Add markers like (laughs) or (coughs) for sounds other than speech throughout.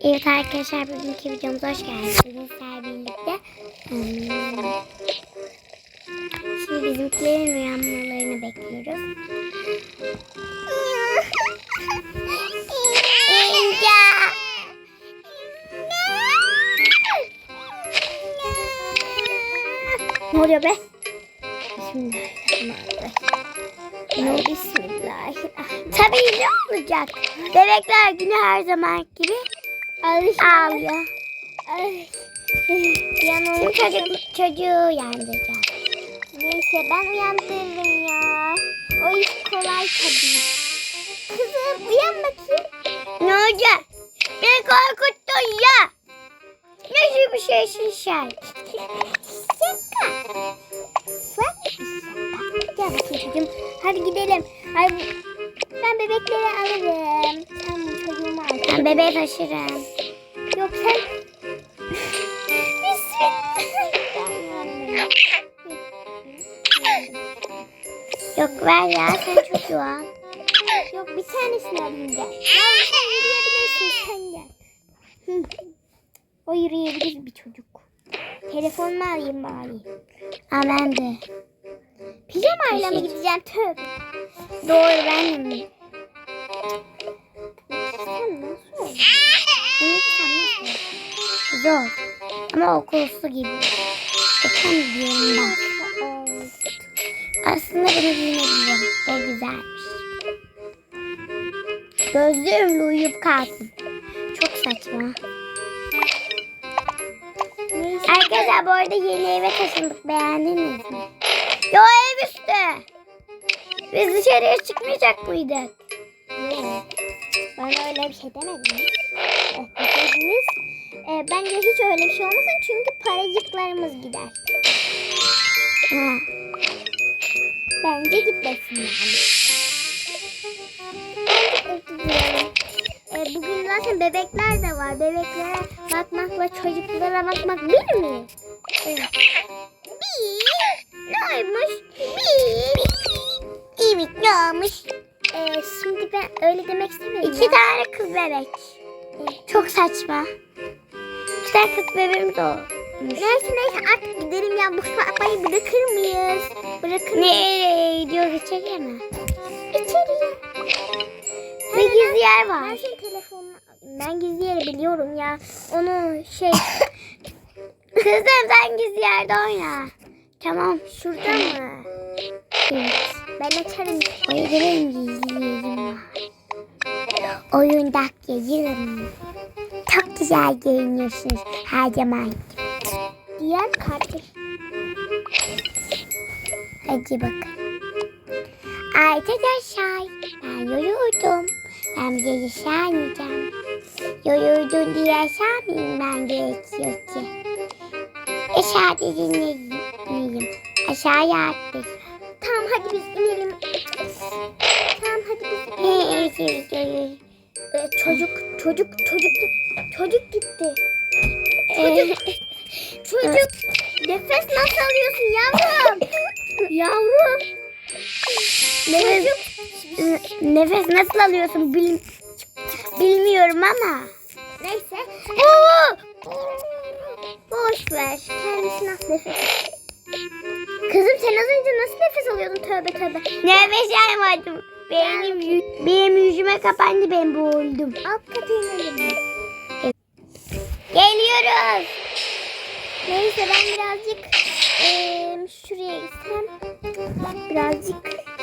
Evet arkadaşlar bugünkü videomuza hoş geldiniz. Bugün sizlerle birlikte şimdi bizimkilerin uyanmalarını bekliyoruz. İnce. Ne oluyor be? Bismillahirrahmanirrahim. Bismillahirrahmanirrahim. Tabii ne olacak? Bebekler günü her zaman gibi ağlıyor. (laughs) Şimdi çocuk, çocuğu uyandıracağım. Neyse ben uyandırırım ya. O iş kolay tabii. Kızım uyan bakayım. Ne olacak? Beni korkuttun ya. Nasıl bir şeysin sen? Şaka. Şaka. Gel bakayım çocuğum. Hadi gidelim. Hadi. Ben bebekleri alırım. Al. Ben bebeği taşırım. Yok sen. Yok ver ya sen çocuğu al. Yok bir tanesini alayım gel. Ya sen yürüyebilirsin sen gel. O yürüyebilir bir çocuk. Telefonumu alayım bari. Aa ben de. Pijamayla mı gideceğim? Tövbe. Doğru ben de mi? Sen oldun? Bunu sen nasıl? Zor. Ama okulsu gibi. Okul diyorum oldu? Aslında bunu giyinebilirim. O güzelmiş. Gözlüğümle uyuyup kalktım. Çok saçma. Arkadaşlar bu arada yeni eve taşındık. Beğendiniz mi? Yo ev üstü. Biz dışarıya çıkmayacak mıydık? Yok. Bana öyle bir şey demedin. Evet, deseydiniz. E, bence hiç öyle bir şey olmasın çünkü paracıklarımız gider. Ha. Bence gitmesin yani. Bence gidelim. E, bugün zaten bebekler de var. Bebeklere bakmakla çocuklara bakmak bir mi? Evet. Bir. Neymiş? Bir. Evet ne olmuş? E, şimdi ben öyle demek istemedim. İki ya. tane kız bebek. Çok saçma. İki tane kız bebeğimiz olmuş. Neyse neyse artık gidelim ya. Bu arabayı bırakır mıyız? Bırakır mıyız? Nereye gidiyoruz içeriye mi? İçeriye. Ve gizli yer Ben var. senin telefonunu alayım. Ben gizli yeri biliyorum ya. Onu şey (laughs) Kızım sen gizli yerde oyna. Tamam. şurada mı? Evet. Ben açarım. Yerim var. Oyundak yerim. Çok güzel giyiniyorsunuz her zaman. Diğer kardeş. Hadi bakın. Arkadaşlar ben yoruldum. Ben bize yaşamayacağım. Yoruldum diye yaşamayayım ben gerekiyor ki. Aşağıda dinleyeyim. Aşağıya attık. İnelim. Ee, Ee, çocuk çocuk çocuk çocuk gitti. Çocuk. (laughs) Çocuk nefes nasıl alıyorsun yavrum? (laughs) yavrum. Nefes, nefes nasıl alıyorsun bil, bilmiyorum ama. Neyse. Oo! Boş ver. Kendisi nasıl nefes Kızım sen az önce nasıl nefes alıyordun? Tövbe tövbe. Nefes almadım. Benim, yü- benim yüzüme kapandı ben boğuldum. Alt kata inelim. Geliyoruz. Neyse ben birazcık eee, şuraya gitsem birazcık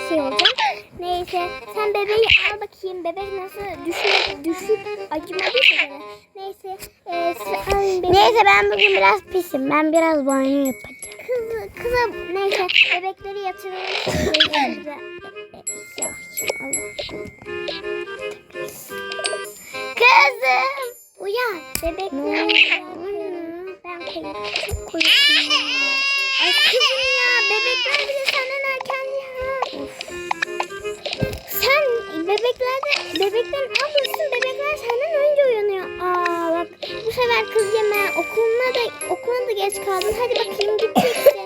şey olacak. Neyse sen bebeği al bakayım. Bebek nasıl düşüp düşüp acımadıysa bana. Neyse eee sen al bebeği. Neyse ben bugün biraz pisim. Ben biraz banyo yapacağım. Kız, kıza neyse bebekleri yatıralım. (laughs) Kızım. Uyan. Ben. Çok korkuyorum. Ay kızım ya bebekler bile senden erken ya. Of. Sen bebeklerde bebeklerin ablasısın bebekler senden önce uyanıyor. Aa bak bu sefer kız yeme okuluna da okuluna da geç kaldın. Hadi bakayım gideceksin.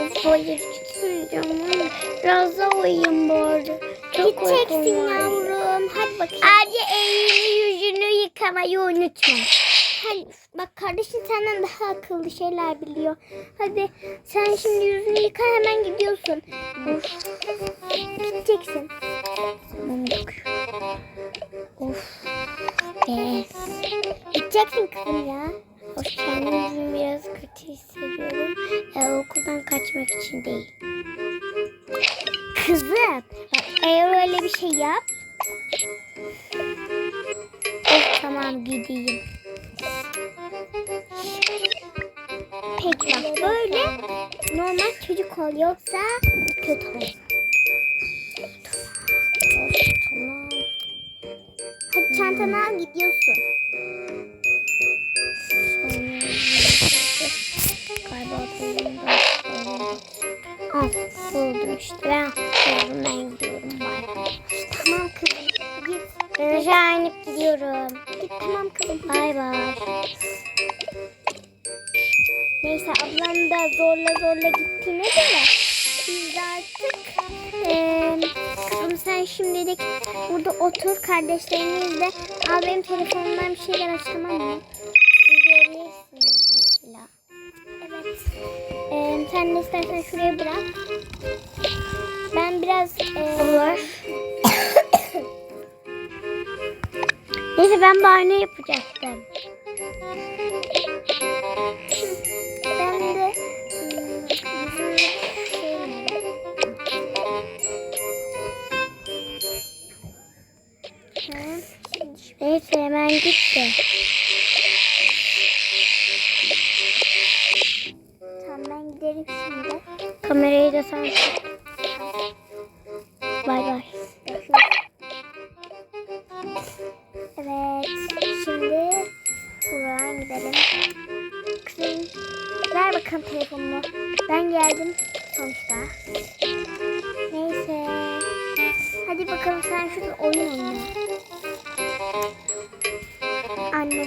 Of hayır gitmeyeceğim. Biraz da uyuyayım bu arada. Çok Gideceksin yavrum. Hadi bakayım. Hadi elini yüzünü yıka. yıkamayı unutma. Hani bak kardeşin senden daha akıllı şeyler biliyor. Hadi sen şimdi yüzünü yıka hemen gidiyorsun. Of. Sen şimdilik burada otur kardeşlerinizle al benim telefonumdan bir şeyler aç tamam mı? Üzerilirsin mesela. Evet. Eee sen de istersen şuraya bırak. Ben biraz eee Olur. (coughs) Neyse ben bahane yapacaktım. Şu- Neyse hemen gitti. Tamam ben giderim şimdi. Kamerayı da sen tut.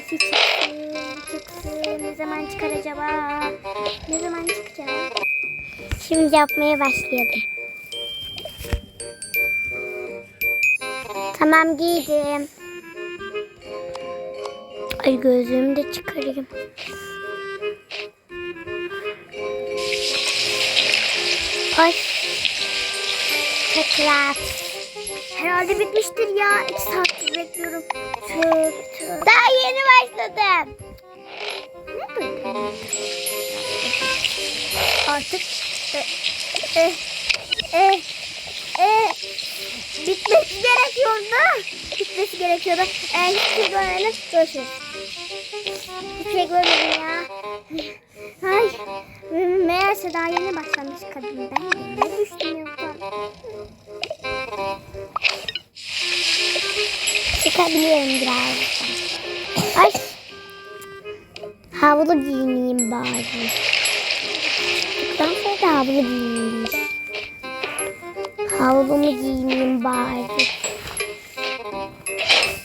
Annesi çıksın, çıksın. Ne zaman çıkar acaba? Ne zaman çıkacak? Şimdi yapmaya başlayalım. Tamam giydim. Ay gözlüğümü de çıkarayım. Ay. Tekrar. Herhalde bitmiştir ya. İki saattir bekliyorum. Daha yeni başladım. Artık e, e, e, e, bitmesi gerekiyordu. Bitmesi gerekiyordu. E, hiçbir şey görmedim. Görüşürüz. Hiçbir şey görmedim ya. Ay, meğerse daha yeni başlamış kadın. Ben ne düştüm yoksa. Çıkabilirim biraz. Ay. Havlu giyineyim bari. Çıktıktan sonra da havlu giyineyim. Havlumu giyineyim bari.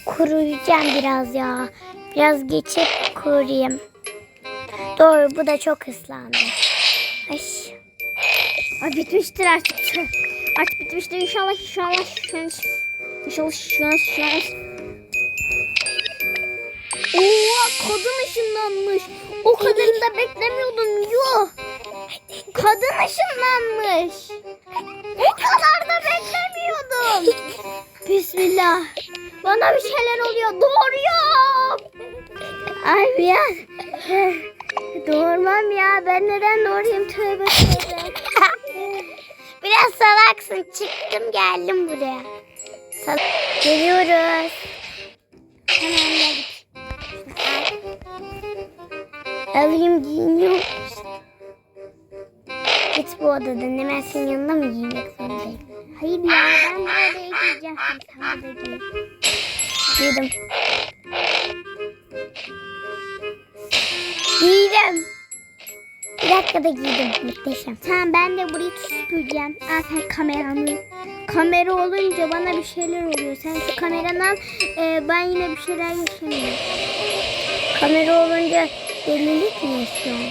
Kuruyacağım biraz ya. Biraz geçip kuruyayım. Doğru bu da çok ıslandı. Ay. Ay bitmiştir artık. Artık bitmiştir inşallah inşallah inşallah inşallah inşallah inşallah. Oo kadın ışınlanmış. O kadarını da beklemiyordum. Yo. Kadın ışınlanmış. O kadar da beklemiyordum. Bismillah. Bana bir şeyler oluyor. Doğuruyorum. Ay bir ya. Doğurmam ya. Ben neden doğurayım? Tövbe tövbe. Biraz salaksın. Çıktım geldim buraya. Sal Geliyoruz. Hemen geldik. Alayım giyiniyorum. Git bu odadan hemen senin yanında mı giymek zorundayım? Hayır ya ben burada giyeceğim. Sen burada giy. Giydim. Giydim. Bir dakikada giydim. Muhteşem. Tamam ben de burayı süpüreceğim. Al sen kameranı. Kamera olunca bana bir şeyler oluyor. Sen şu kameranı al. e, ben yine bir şeyler yaşamıyorum. Kamera olunca delilik mi yaşıyorsun?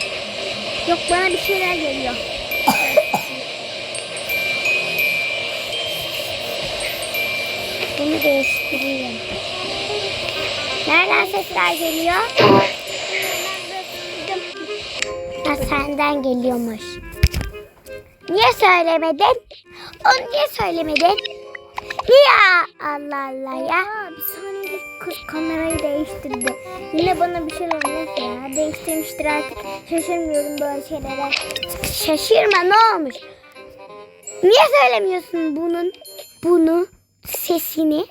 Yok bana bir şeyler geliyor. (laughs) Bunu değiştireyim. Nereden sesler geliyor? Ha, senden geliyormuş. Niye söylemedin? Onu niye söylemedin? Niye? Allah Allah ya. Kamerayı değiştirdi. Yine bana bir şey olmuş ya. Değiştirmiştir artık. Şaşırmıyorum böyle şeylere. Şaşırma ne olmuş? Niye söylemiyorsun bunun bunu sesini?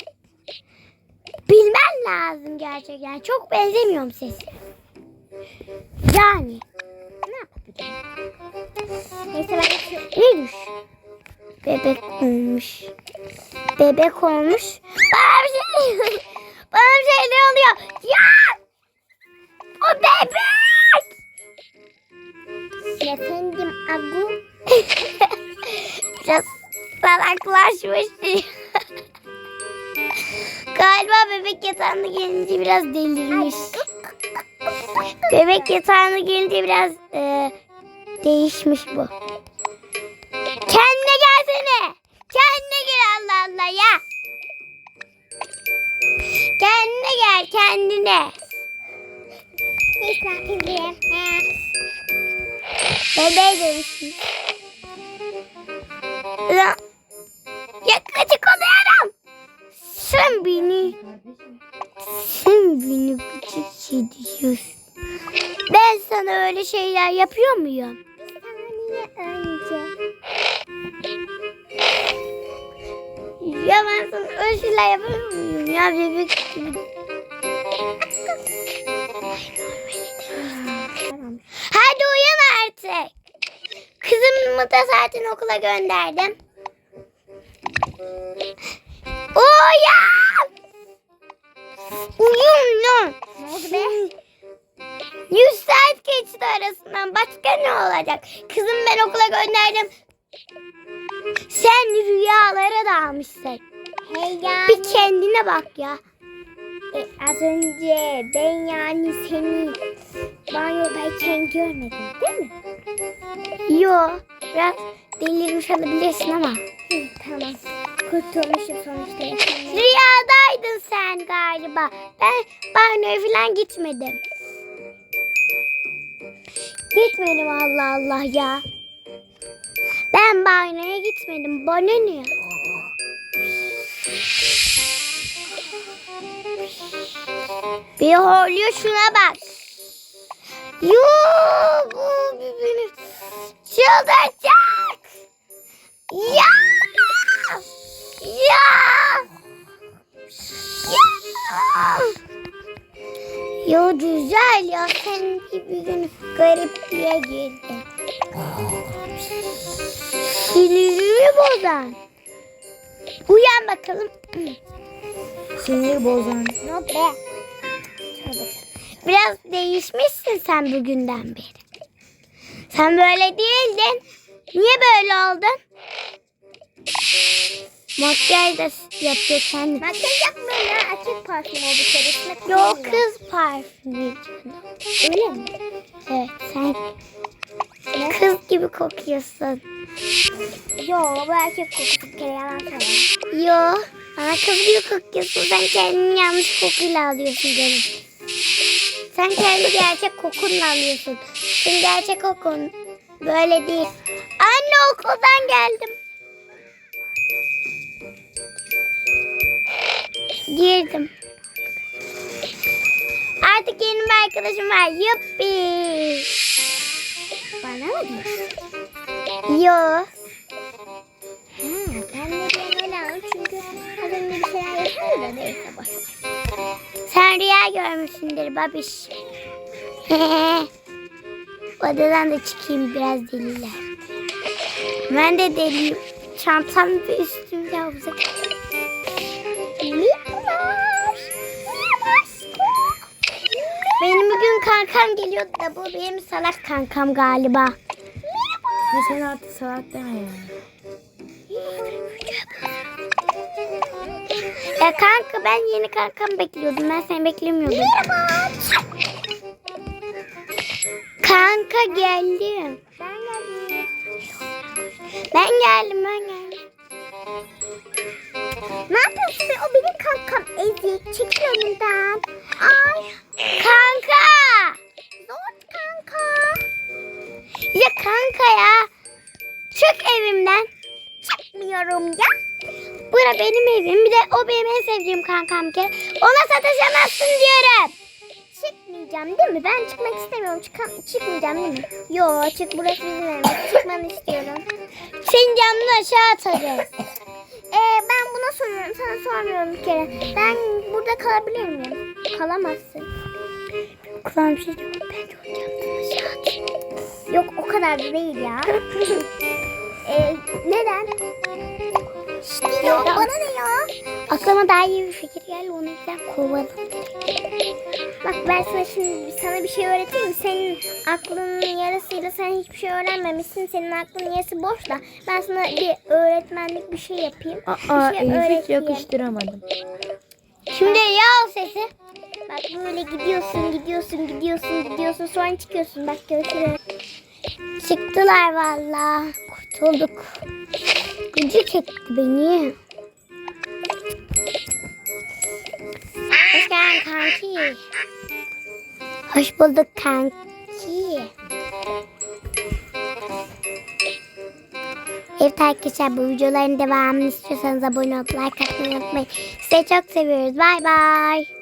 Bilmen lazım gerçekten. Çok benzemiyorum sesi. Yani Ne yapabilirim? Neyse ben ne düş? Bebek olmuş. Bebek olmuş. Şey Bana bir şeyler oluyor. Ya! O bebek! efendim Agu. (laughs) Biraz salaklaşmış. (laughs) Galiba bebek yatağına gelince biraz delirmiş. Bebek yatağına gelince biraz e, değişmiş bu. Bebeğe dönüşmüş. Ulan, Yaklaşık oluyorum. Sen beni sen beni küçük hissediyorsun. Ben sana öyle şeyler yapıyor muyum? Ya ben sana öyle şeyler yapıyor muyum ya bebek gibi. Kızımı da zaten okula gönderdim. Uyan! Uyum lan. Ne oldu be? 100 saat geçti arasından. Başka ne olacak? Kızım ben okula gönderdim. Sen rüyalara dalmışsın. Hey ya. Bir kendine bak ya. E, az önce ben yani seni banyodayken görmedim değil mi? Yo biraz delirmiş olabilirsin ama. Hı, tamam. Kurtulmuşum sonuçta. Rüyadaydın sen galiba. Ben banyoya falan gitmedim. Gitmedim Allah Allah ya. Ben banyoya gitmedim. Bana ne? Bir horluyor şuna bak. Yoo bu beni çıldıracak. Ya! Ya! Ya! Ya güzel ya sen bir gün garipliğe girdin. Sinirimi bozan. Uyan bakalım. Sinir bozan. Ne be? Biraz değişmişsin sen bugünden beri. Sen böyle değildin. Niye böyle oldun? Makyaj da yapıyor kendi. Makyaj yapmıyorum ya. Açık parfüm o bir keresinde. Yok kız parfümü. Öyle mi? Evet sen kız gibi kokuyorsun. Yo bu erkek kokusu bir kere yalan söyleme. Yo bana kız gibi kokuyorsun. Sen kendini yanlış kokuyla alıyorsun canım. Sen kendi gerçek kokunla alıyorsun. Senin gerçek kokun böyle değil. Anne okuldan geldim. Girdim. Artık yeni bir arkadaşım var. Yuppi. Bana mı diyorsun? Yo. Ha, ben de diyorum öyle anladım çünkü az bir şeyler yapıyordu da neyse boş. Sen rüya görmüşsündür babiş. (laughs) Odadan da çıkayım biraz deliler. Ben de deliyim. Çantam ve üstümde havuza. Benim bugün kankam geliyordu da bu benim salak kankam galiba. Sen artık salak deme ya. Ya kanka ben yeni kankam bekliyordum. Ben seni beklemiyordum. Kanka geldim. Ben geldim. Ben geldim ben geldim. Ne yapıyorsun be? O benim kankam Ezi. Çekil önümden. Ay. Kanka. Zor kanka. Ya kanka ya. Çık evimden. Çıkmıyorum ya. Bura benim evim. Bir de o benim sevdiğim kankam kere. Ona sataşamazsın diyorum. Çıkmayacağım değil mi? Ben çıkmak istemiyorum. Çıka- çıkmayacağım değil mi? Yo çık burası bizim evimiz. Çıkmanı istiyorum. Senin canını aşağı atacağız. (laughs) Ee, ben buna soruyorum. Sana sormuyorum bir kere. Ben burada kalabilir miyim? Kalamazsın. Kulağım şey diyor. Ben onun canını aşağı atacağım. Yok o kadar da değil ya. (laughs) ee, neden? İşte ya bana ne ya? Aklıma daha iyi bir fikir geldi. Onu yüzden kovalım. Bak ben sana şimdi sana bir şey öğreteyim mi? Senin aklının yarısıyla sen hiçbir şey öğrenmemişsin. Senin aklının yarısı boş da. Ben sana bir öğretmenlik bir şey yapayım. Aa bir şey öğreteyim. yakıştıramadım. Şimdi ya al sesi. Bak böyle gidiyorsun, gidiyorsun, gidiyorsun, gidiyorsun. Sonra çıkıyorsun. Bak görüşürüz. Çıktılar valla. Kurtulduk. Gıcık etti beni. Hoş geldin kanki. Hoş bulduk kanki. Evet arkadaşlar bu videoların devamını istiyorsanız abone olup like atmayı unutmayın. Sizi çok seviyoruz. Bay bay.